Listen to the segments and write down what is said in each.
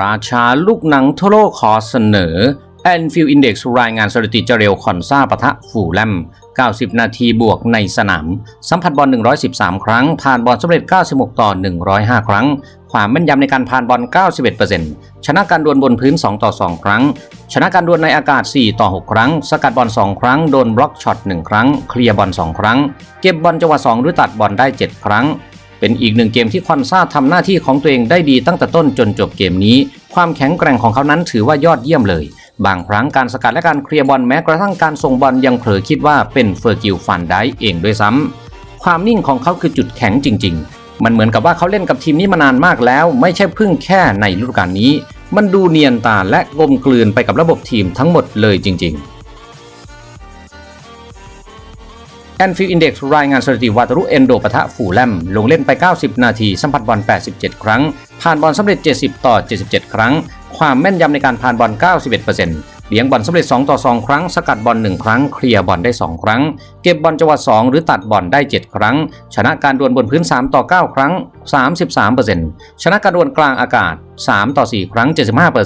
ราชาลูกหนังทั่วโลกขอเสนอ Anfield Index รายงานสถิติเจเรลคอนซาปะทะฟูแลม 90 นาทีบวกในสนาม สัมผัสบอล 113 ครั้ง ผ่านบอลสำเร็จ 96 ต่อ 105 ครั้ง ความแม่นยำในการผ่านบอล 91%ชนะการดวลบนพื้น 2 ต่อ 2 ครั้ง ชนะการดวลในอากาศ 4 ต่อ 6 ครั้ง สกัดบอล 2 ครั้ง โดนบล็อกช็อต 1 ครั้ง เคลียร์บอล 2 ครั้ง เก็บบอลจังหวะ 2 หรือตัดบอลได้ 7 ครั้ง เป็นอีกหนึ่งเกมที่คอนซาทำหน้าที่ของตัวเองได้ดีตั้งแต่ต้นจนจบเกมนี้ ความแข็งแกร่งของเขานั้นถือว่ายอดเยี่ยมเลย บางครั้งการสกัดและการเคลียร์บอลแม้กระทั่งการส่งบอลยังเผลอคิดว่าเป็นเฟอร์กิลฟันได้เองด้วยซ้ำความนิ่งของเขาคือจุดแข็งจริง ๆ มันเหมือนกับว่าเขาเล่นกับทีมนี้มานานมากแล้ว ไม่ใช่เพิ่งแค่ในฤดูกาลนี้ มันดูเนียนตาและกลมกลืนไปกับระบบทีมทั้งหมดเลยจริง ๆ แอนฟิลอินเด็กซ์รายงานสถิติวาตรุเอนโดปะทะฝูแลม ลงเล่นไป 90 นาที สัมผัสบอล 87 ครั้ง ผ่านบอลสำเร็จ 70 ต่อ 77 ครั้ง ความแม่นยำในการผ่านบอล 91%เลี้ยงบอลสำเร็จ 2 ต่อ 2 ครั้ง สกัดบอล 1 ครั้ง เคลียร์บอลได้ 2 ครั้ง เก็บบอลจังหวะ 2 หรือตัดบอลได้ 7 ครั้ง ชนะการดวลบนพื้น 3 ต่อ 9 ครั้ง 33%ชนะการดวลกลางอากาศ 3 ต่อ 4 ครั้ง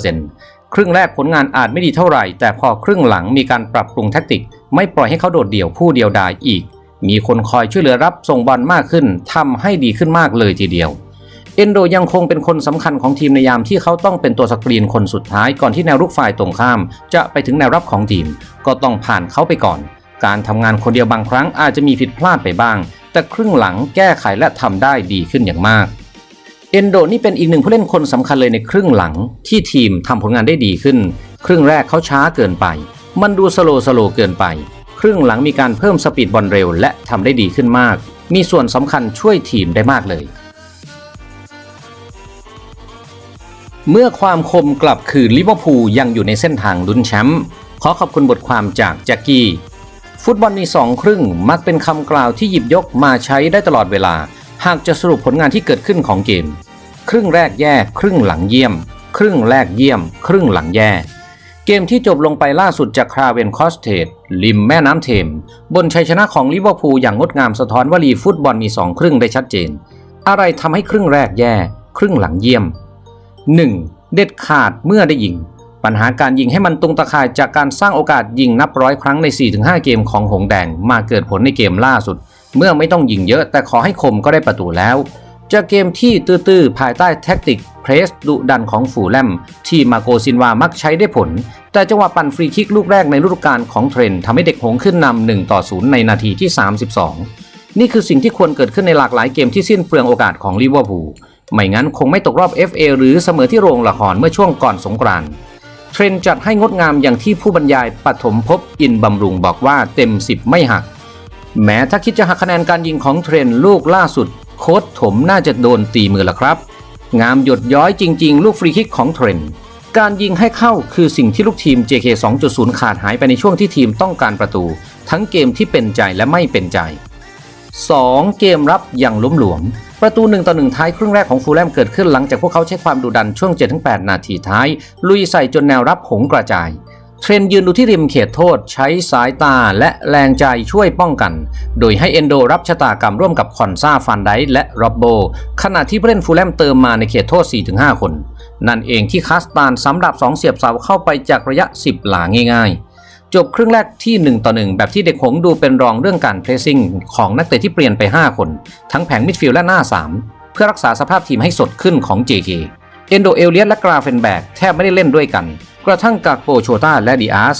75% ครึ่งแรกผลงานอาจไม่ดีเท่าไหร่ แต่พอครึ่งหลังมีการปรับปรุงแทคติก ไม่ปล่อยให้เขาโดดเดี่ยวผู้เดียวดายอีก มีคนคอยช่วยเหลือรับส่งบอลมากขึ้นทำให้ดีขึ้นมากเลยทีเดียว เอนโดยังคงเป็นคนสำคัญของทีมในยามที่เขาต้องเป็นตัวสกรีนคนสุดท้ายก่อนที่แนวรุกฝ่ายตรงข้าม จะไปถึงแนวรับของทีม ก็ต้องผ่านเขาไปก่อน การทำงานคนเดียวบางครั้งอาจจะมีผิดพลาดไปบ้าง แต่ครึ่งหลังแก้ไขและทำได้ดีขึ้นอย่างมาก เอนโดนี่เป็นอีกหนึ่งผู้เล่นคนสำคัญเลยในครึ่งหลังที่ทีมทำผลงานได้ดีขึ้น ครึ่งแรกเขาช้าเกินไป มันดูสโลสโลเกินไป ครึ่งหลังมีการเพิ่มสปีดบอลเร็วและทำได้ดีขึ้นมาก มีส่วนสำคัญช่วยทีมได้มากเลย เมื่อความคมกลับคืนลิเวอร์พูลยังอยู่ในเส้นทางลุ้นแชมป์ขอขอบคุณบทความจากแจ็กกี้ฟุตบอลในสองครึ่งมักเป็นคำกล่าวที่หยิบยกมาใช้ได้ตลอดเวลา หากจะสรุปผลงานที่เกิดขึ้นของเกม ครึ่งแรกแย่ ครึ่งหลังเยี่ยม ครึ่งแรกเยี่ยม ครึ่งหลังแย่ เกมที่จบลงไปล่าสุดจากคราเวนคอสเทดริมแม่น้ำเทม บนชัยชนะของลิเวอร์พูลอย่างงดงามสะท้อนว่าลีฟุตบอลมีสองครึ่งได้ชัดเจน อะไรทำให้ครึ่งแรกแย่ ครึ่งหลังเยี่ยม 1. เด็ดขาดเมื่อได้ยิง ปัญหาการยิงให้มันตรงตะข่ายจากการสร้างโอกาสยิงนับร้อยครั้งใน 4-5 เกมของหงแดงมาเกิดผลในเกมล่าสุด เมื่อไม่ต้องยิงเยอะแต่ขอให้คมก็ได้ประตูแล้ว จากเกมที่ตื้อๆ ภายใต้แท็กติกเพรสดุดันของฝูแลม ที่มาโกซินวามักใช้ได้ผล แต่จังหวะปั่นฟรีคิกลูกแรกในฤดูกาลของเทรนทำให้เด็กหงขึ้นนำ1ต่อ0ในนาทีที่ 32 นี่คือสิ่งที่ควรเกิดขึ้นในหลากหลายเกมที่สิ้นเปลืองโอกาสของลิเวอร์พูลไม่งั้นคงไม่ตกรอบ FA หรือเสมอที่โรงละครเมื่อช่วงก่อนสงกรานต์เทรนจัดให้งดงามอย่างที่ผู้บรรยายปฐมภพอินบำรุงบอกว่าเต็ม 10 ไม่หัก แม้ถ้าคิดจะหักคะแนนการยิงของเทรนลูกล่าสุด โค้ดถมน่าจะโดนตีมือละครับ งามหยดย้อยจริง ๆ ลูกฟรีคิกของเทรนการยิงให้เข้าคือสิ่งที่ลูกทีม JK 2.0 ขาดหายไปในช่วงที่ทีมต้องการประตู ทั้งเกมที่เป็นใจและไม่เป็นใจ 2. เกมรับอย่างล้มหลวม ประตู1ต่อ1ท้ายครึ่งแรกของฟูลแลมเกิดขึ้นหลังจากพวกเขาใช้ความดุดันช่วง 7-8 นาทีท้าย ลุยใส่จนแนวรับหงกระจาย เทรนยืนดูที่ริมเขตโทษใช้สายตาและแรงใจช่วยป้องกัน โดยให้เอนโดรับชะตากรรมร่วมกับคอนซาฟันไดและร็อบโบ ขณะที่ผู้เล่นฟูลแลมเติมมาในเขตโทษ 4-5 คน นั่นเองที่คาสตานสำหรับ 2 เสียบเสาเข้าไปจากระยะ 10 หลาง่ายๆ จบครึ่งแรกที่ 1 ต่อ 1 แบบที่เด็กหงดูเป็นรองเรื่องการเพรสซิ่งของนักเตะที่เปลี่ยนไป 5 คน ทั้งแผงมิดฟิลด์และหน้า 3 เพื่อรักษาสภาพทีมให้สดขึ้นของ JK เอนโดเอลเลียสและกราเฟนแบกแทบไม่ได้เล่นด้วยกัน กระทั่งกากโปโชตาและดิอาส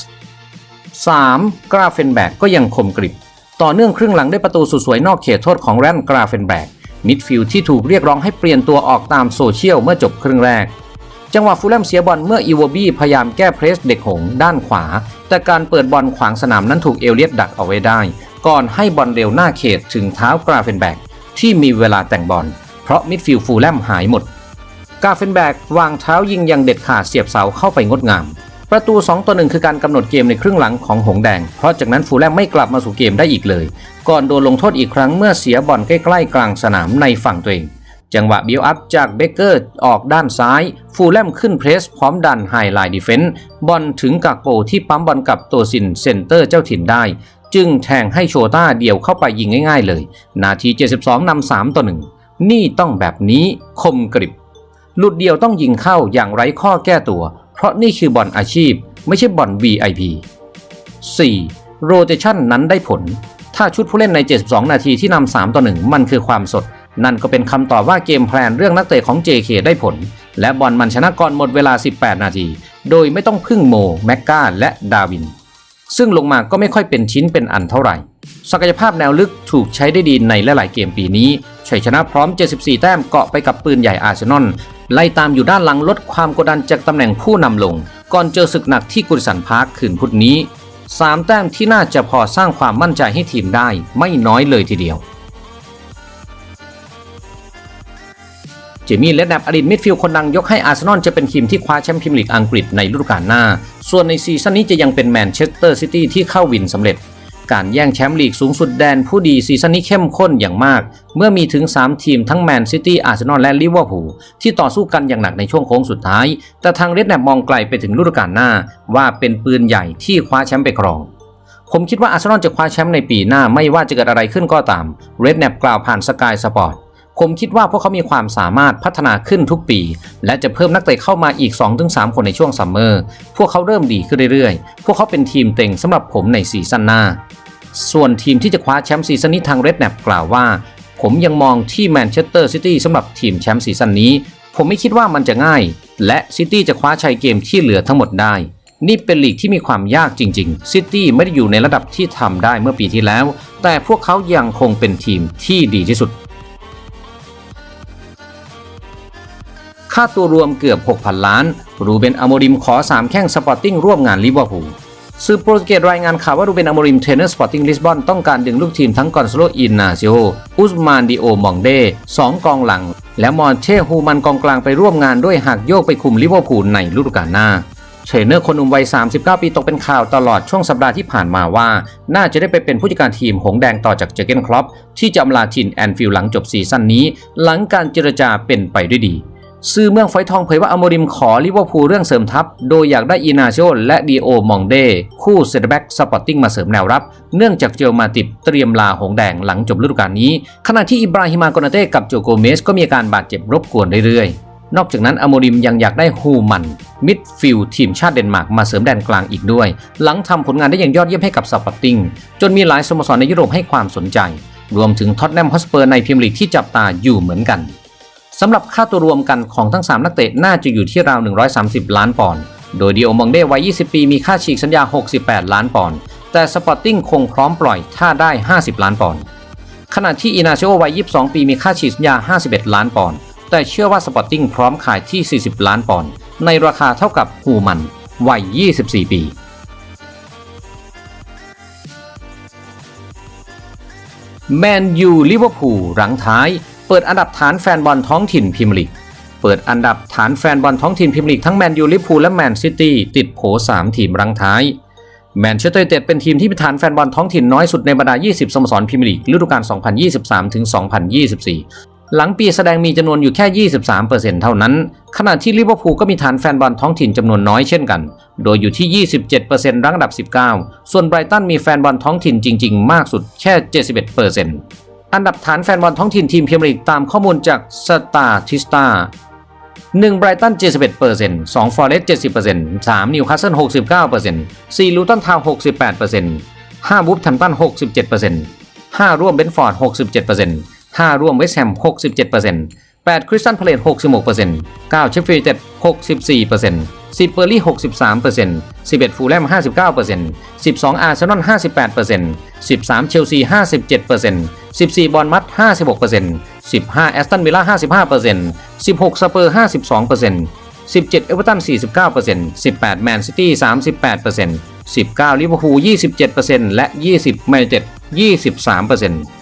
3. กราเฟนแบกก็ยังคมกริบ ต่อเนื่องครึ่งหลังได้ประตูสุดสวยนอกเขตโทษของแรนกราเฟนแบกมิดฟิลด์ที่ถูกเรียกร้องให้เปลี่ยนตัวออกตามโซเชียลเมื่อจบครึ่งแรก จังหวะฟูลแลมเสียบอลเมื่ออีโวบี้พยายามแก้เพรสเด็กหงด้านขวา แต่การเปิดบอลขวางสนามนั้นถูกเอลเลียตดักเอาไว้ได้ ก่อนให้บอลเร็วหน้าเขตถึงเท้ากราเฟนแบกที่มีเวลาแต่งบอล เพราะมิดฟิลด์ฟูลแลมหายหมด กาเฟนแบกวางเท้ายิงอยังเด็ดขาดเสียบเสาเข้าไปงดงาม ประตู 2 ต่อ 1 คือการกำหนดเกมในครึ่งหลังของหงแดง เพราะจากนั้นฟูลแลมไม่กลับมาสู่เกมได้อีกเลย ก่อนโดนลงโทษอีกครั้งเมื่อเสียบอลใกล้ๆกลางสนามในฝั่งตัวเอง จังหวะบิลอัพจากเบเกอร์ออกด้านซ้าย ฟูลแลมขึ้นเพรสพร้อมดันไฮไลท์ดิเฟนส์บอลถึงกากโปที่ปั๊มบอลกับตัวซินเซนเตอร์เจ้าถิ่นได้ จึงแทงให้โชต้าเดี่ยวเข้าไปยิงง่าย ๆ เลย นาที 72นำ3ต่อ1นี่ต้องแบบนี้คมกริบ ลุดเดียวต้องยิงเข้าอย่างไร้ข้อแก้ตัว เพราะนี่คือบอลอาชีพ ไม่ใช่บอล VIP 4. โรเตชันนั้นได้ผล ถ้าชุดผู้เล่นใน 72 นาทีที่นำ3ต่อ1มันคือความสด นั่นก็เป็นคำตอบว่าเกมแพลนเรื่องนักเตะของ JK ได้ผล และบอลมันชนะก่อนหมดเวลา 18 นาที โดยไม่ต้องพึ่งโม แมกกาและดาวิน ซึ่งลงมาก็ไม่ค่อยเป็นชิ้นเป็นอันเท่าไหร่ ศักยภาพแนวลึกถูกใช้ได้ดีในหลายๆเกมปีนี้ชัยชนะพร้อม 74 แต้มเกาะไปกับปืนใหญ่อาร์เซนอลไล่ตามอยู่ด้านหลังลดความกดดันจากตำแหน่งผู้นำลง ก่อนเจอศึกหนักที่กุริสันพาร์คคืนพุธนี้ 3 แต้มที่น่าจะพอสร้างความมั่นใจให้ทีมได้ไม่น้อยเลยทีเดียวเจมี่เลดแนบอดีตมิดฟิลด์คนดังยกให้อาร์เซนอลจะเป็นทีมที่คว้าแชมป์พรีเมียร์ลีกอังกฤษในฤดูกาลหน้า ส่วนในซีซั่นนี้จะยังเป็นแมนเชสเตอร์ซิตี้ที่เข้าวินสำเร็จ การแย่งแชมป์ลีกสูงสุดแดนผู้ดีซีซั่นนี้เข้มข้นอย่างมาก เมื่อมีถึง 3 ทีมทั้งแมนซิตี้ อาร์เซนอล และลิเวอร์พูลที่ต่อสู้กันอย่างหนักในช่วงโค้งสุดท้าย แต่ทางเรดแนบมองไกลไปถึงฤดูกาลหน้า ว่าเป็นปืนใหญ่ที่คว้าแชมป์ไปครองผมคิดว่าอาร์เซนอลจะคว้าแชมป์ในปีหน้าไม่ว่าจะเกิดอะไรขึ้นก็ตามเรดแนบกล่าวผ่านสกายสปอร์ตผมคิดว่าพวกเขามีความสามารถพัฒนาขึ้นทุกปี และจะเพิ่มนักเตะเข้ามาอีก 2-3 คนในช่วงซัมเมอร์ พวกเขาเริ่มดีขึ้นเรื่อยๆ พวกเขาเป็นทีมเต็งสำหรับผมในซีซั่นหน้า ส่วนทีมที่จะคว้าแชมป์ซีซั่นนี้ทางเรดแนบกล่าวว่า ผมยังมองที่แมนเชสเตอร์ซิตี้สำหรับทีมแชมป์ซีซั่นนี้ ผมไม่คิดว่ามันจะง่าย และซิตี้จะคว้าชัยเกมที่เหลือทั้งหมดได้ นี่เป็นลีกที่มีความยากจริงๆซิตี้ไม่ได้อยู่ในระดับที่ทำได้เมื่อปีที่แล้ว แต่พวกเขายังคงเป็นทีมที่ดีที่สุด ค่าตัวรวมเกือบ 6,000 ล้าน รูเบนอโมริมขอ 3 แข้งสปอร์ติ้งร่วมงานลิเวอร์พูล สื่อโปรตุเกสรายงานข่าวว่ารูเบนอโมริมเทรนเนอร์สปอร์ติ้งลิสบอนต้องการดึงลูกทีมทั้งกอนซาโลอินนาซิโออุสมานดิโอมองเดสองกองหลัง และมอนเชฮูมันกองกลางไปร่วมงานด้วยหากโยกไปคุมลิเวอร์พูลในฤดูกาลหน้าเทรนเนอร์คนหนุ่มวัย 39 ปีตกเป็นข่าวตลอดช่วงสัปดาห์ที่ผ่านมาว่า น่าจะได้ไปเป็นผู้จัดการทีมหงแดงต่อจากเจเกนครอปที่จะอำลาทินแอนฟิลด์หลังจบซีซั่นนี้ หลังการเจรจาเป็นไปด้วยดี สื่อเมืองไฟทองเผยว่าอโมริมขอลิเวอร์พูลเรื่องเสริมทัพ โดยอยากได้อีนาโชและดีโอมองเด คู่เซตอร์แบ็กสปอร์ติ้งมาเสริมแนวรับ เนื่องจากเจลมาติบเตรียมลาหงแดงหลังจบฤดูกาลนี้ ขณะที่อิบราฮิมากนาเต้กับโจโกเมสก็มีอาการบาดเจ็บรบกวนเรื่อยๆ นอกจากนั้นอโมริมยังอยากได้ฮูมันมิดฟิลด์ทีมชาติเดนมาร์กมาเสริมแดนกลางอีกด้วย หลังทำผลงานได้อย่างยอดเยี่ยมให้กับสปอร์ติ้งจนมีหลายสโมสรในยุโรปให้ความสนใจ รวมถึงท็อตแนมฮอสเปอร์ในพรีเมียร์ลีกที่จับตาอยู่เหมือนกัน สำหรับค่าตัวรวมกันของทั้ง 3 นักเตะน่าจะอยู่ที่ราว 130 ล้านปอนด์ โดยดิโอมองเดวัย 20 ปีมีค่าฉีกสัญญา 68 ล้านปอนด์ แต่สปอร์ติ้งคงพร้อมปล่อยถ้าได้ 50 ล้านปอนด์ ขณะที่อินาเชโอวัย 22 ปีมีค่าฉีกสัญญา 51 ล้านปอนด์ แต่เชื่อว่าสปอร์ติ้งพร้อมขายที่ 40 ล้านปอนด์ ในราคาเท่ากับฮูมันวัย 24 ปีแมนยูลิเวอร์พูลรังท้าย ปิดอันดับฐานแฟนบอลท้องถิ่นพรีเมียร์ลีก เปิดอันดับฐานแฟนบอลท้องถิ่นพรีเมียร์ลีกทั้งแมนยูลิพูลและแมนซิตี้ติดโผ3ทีมรังท้าย แมนเชสเตอร์ยูไนเต็ดเป็นทีมที่มีฐานแฟนบอลท้องถิ่นน้อยสุดในบรรดา 20 สโมสรพรีเมียร์ลีกฤดูกาล 2023-2024หลังปีแสดงมีจำนวนอยู่แค่ 23%เท่านั้น ขณะที่ลิเวอร์พูลก็มีฐานแฟนบอลท้องถิ่นจำนวนน้อยเช่นกัน โดยอยู่ที่ 27%รั้งอันดับ 19 ส่วนไบรตันมีแฟนบอลท้องถิ่นจริง ๆ มากสุดแค่ 71% อันดับฐานแฟนบอลท้องถิ่นทีมพรีเมียร์ลีกตามข้อมูลจากสตาทิสตา1ไบรตัน71% 2ฟอร์เรสต์70% 3นิวคาสเซิล69% 4ลูตันทาวน์68% 5บูฟแทมตัน67% 5 ร่วมเบนฟอร์ด 67% 5 ร่วมเวสต์แฮม 67% 8 คริสตันพาเลต66% 9 เชฟฟิลด์เต็ด64% 10 เบอร์ลี่ 63% 11 ฟูลแลม 59% 12 อาร์เซนอล 58% 13 เชลซี 57% 14 บอลมัด 56% 15 แอสตันวิลล่า 55% 16 สเปอร์ 52% 17 เอเวอร์ตัน 49% 18 แมนซิตี้ 38% 19 ลิเวอร์พูล 27%และ 20 แมนยูไนเต็ด23%